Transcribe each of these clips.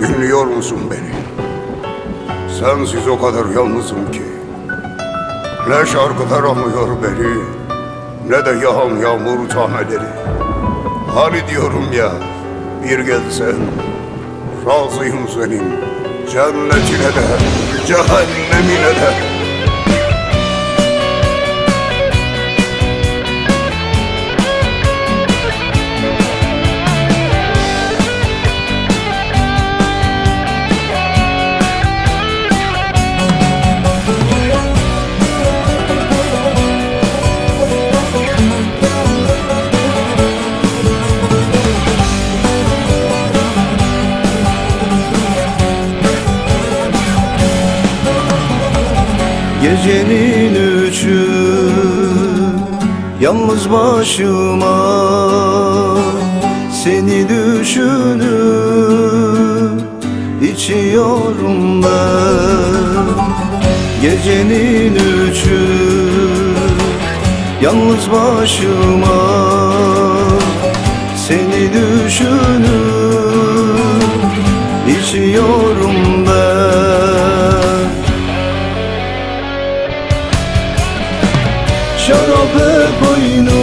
Dinliyor musun beni? Sensiz o kadar yalnızım ki. Ne şarkılar anlıyor beni Ne de yağan yağmur taneleri. Hani diyorum ya Bir gelsen Razıyım senin. Cennetine de Cehennemine de Yalnız başıma Seni düşünüp içiyorum ben. Gecenin üçü Yalnız başıma Seni düşünüp içiyorum Şarap hep aynı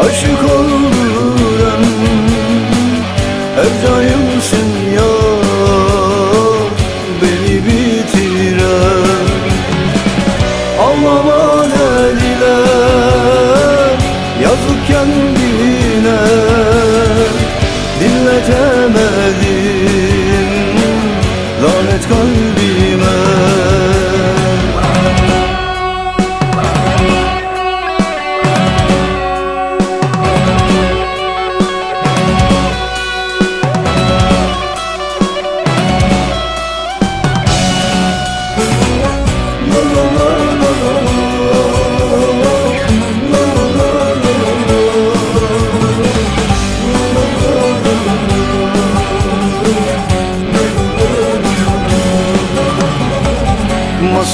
Aşık olurum Her daimsin ya Beni bitiren. Ağlama dediler Yazık kendine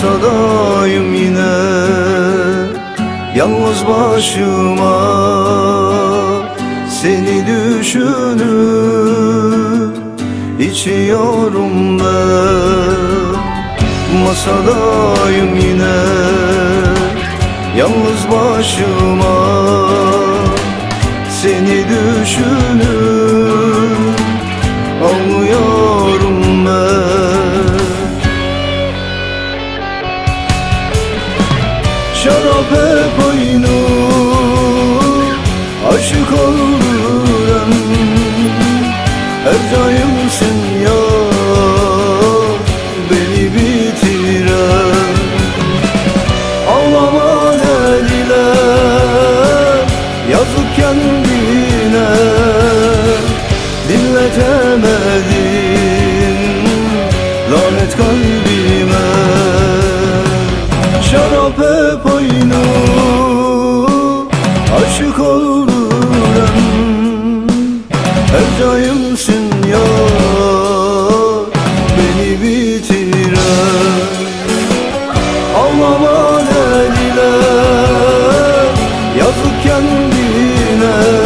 Masadayım yine. Yalnız başıma Seni düşünüp içiyorum ben. Masadayım yine. Yalnız başıma Seni düşünüp Yazık kendine Dinletemedim Lanet kalbime Şarap hep aynı. Aşık olurum Her daim love.